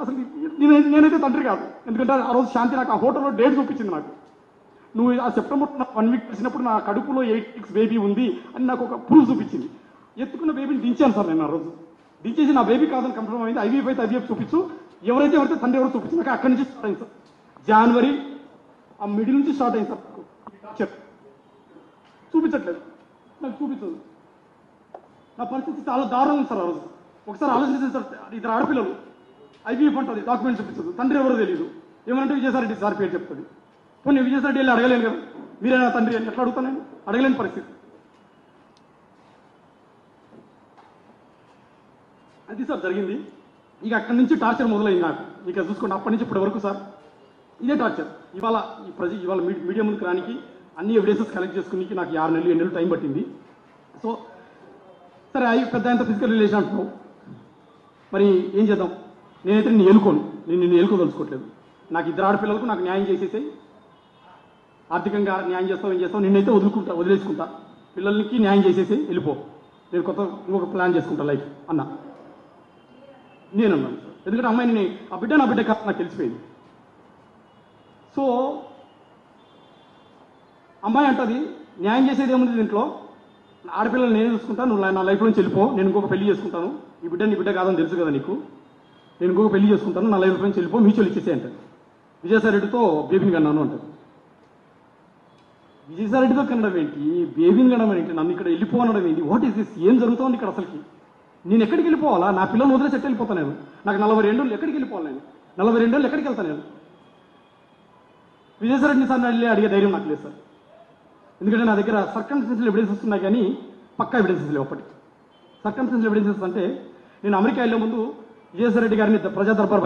అసలు నేను నేనైతే తండ్రి కాదు. ఎందుకంటే ఆ రోజు శాంతి నాకు ఆ హోటల్లో డేట్ చూపించింది నాకు. నువ్వు ఆ సెప్టెంబర్ వన్ వీక్ వచ్చినప్పుడు నా కడుపులో ఎయిట్ సిక్స్ బేబీ ఉంది అని నాకు ఒక ప్రూఫ్ చూపించింది. ఎత్తుకున్న బేబీని దించాను సార్ నేను ఆ రోజు. దించేసి నా బేబీ కాదని కన్ఫర్మ్ అయింది. ఐవీఎఫ్ అయితే ఐవీఎఫ్ చూపించు. ఎవరైతే ఎవరైతే తండ్రి ఎవరు చూపించింది నాకు అక్కడి నుంచి స్టార్ట్ అయింది సార్. జనవరి ఆ మిడిల్ నుంచి స్టార్ట్ అయింది సార్ చూపించట్లేదు. నాకు చూపించదు. నా పరిస్థితి చాలా దారుణం ఉంది సార్ ఆ రోజు. ఒకసారి ఆలోచించండి సార్. ఇద్దరు ఆడపిల్లలు. ఐపీఎఫ్ ఉంటుంది డాక్యుమెంట్స్ చూపించదు తండ్రి ఎవరో తెలియదు ఏమంటే విజయసాయిరెడ్డి సార్ పేరు చెప్తుంది పోనీ విజయసాయిరెడ్డి వెళ్ళి అడగలేను కదా. మీరే నా తండ్రి అని ఎట్లా అడుగుతాను నేను? అడగలేని పరిస్థితి. అది సార్ జరిగింది. ఇక అక్కడి నుంచి టార్చర్ మొదలైంది నాకు. ఇక చూసుకోండి అప్పటి నుంచి ఇప్పటి వరకు సార్. ఇదే టార్చర్. ఇవాళ ఈ ప్రజ ఇవాళ మీడియా ముందుకు రానికి అన్ని ఎవిడెన్సెస్ కలెక్ట్ చేసుకునేకి నాకు ఆరు నెలలు ఏడు నెలలు టైం పట్టింది. సో సరే అవి పెద్ద ఎంత ఫిజికల్ రిలేషన్ అంటున్నావు. మరి ఏం చేద్దాం? నేనైతే నిన్ను ఎలుకోను నేను నిన్ను ఎలుకోదలుచుకోవట్లేదు నాకు ఇద్దరు ఆడపిల్లలకు నాకు న్యాయం చేసేసాయి. ఆర్థికంగా న్యాయం చేస్తావు ఏం చేస్తావు నిన్నైతే వదులుకుంటా వదిలేసుకుంటా. పిల్లలకి న్యాయం చేసేసి వెళ్ళిపో. నేను కొత్త ఇంకొక ప్లాన్ చేసుకుంటా లైఫ్. అన్న. నేను అన్నాను ఎందుకంటే అమ్మాయిని ఆ బిడ్డ నా బిడ్డ కాదు నాకు తెలిసిపోయింది. సో అమ్మాయి అంటది న్యాయం చేసేది ఏముంది దీంట్లో? నా ఆడపిల్లలు నేను చూసుకుంటా నువ్వు నా లైఫ్లో నుంచి వెళ్ళిపో. నేను ఇంకొక పెళ్ళి చేసుకుంటాను. ఈ బిడ్డ నీ బిడ్డ కాదని తెలుసు కదా నీకు. నేను ఇంకొక పెళ్ళి చేసుకుంటాను నా లైఫ్ నుంచి వెళ్ళిపో మ్యూచువల్ ఇచ్చేసే అంటారు. విజయసాయిరెడ్డితో బేబీని కన్నాను అంటారు. విజయసాయిరెడ్డితో కనడం ఏంటి? బేబీని కనడం ఏంటి? నన్ను ఇక్కడ వెళ్ళిపోనడం ఏంటి? వాట్ ఈస్ దిస్ ఏం జరుగుతోంది ఇక్కడ అసలుకి? నేను ఎక్కడికి వెళ్ళిపోవాలా? నా పిల్లలు వదిలే చెట్టు వెళ్ళిపోతాను నేను నాకు నలభై రెండు ఏళ్ళు ఎక్కడికి వెళ్ళిపోవాలి నేను? నలభై రెండు ఏళ్ళు ఎక్కడికి వెళ్తాను నేను సార్ వెళ్ళి అడిగే ధైర్యం నాకు లేదు సార్. ఎందుకంటే నా దగ్గర సర్కంస్టెన్షియల్ ఎవిడెన్సెస్ ఉన్నాయి కానీ పక్కా ఎవిడెన్సెస్ లేవు అప్పటికి. సర్కంస్టెన్షియల్ ఎవిడెన్సెస్ అంటే నేను అమెరికా వెళ్ళే ముందు విజయసాయి రెడ్డి గారిని ప్రజా దర్బార్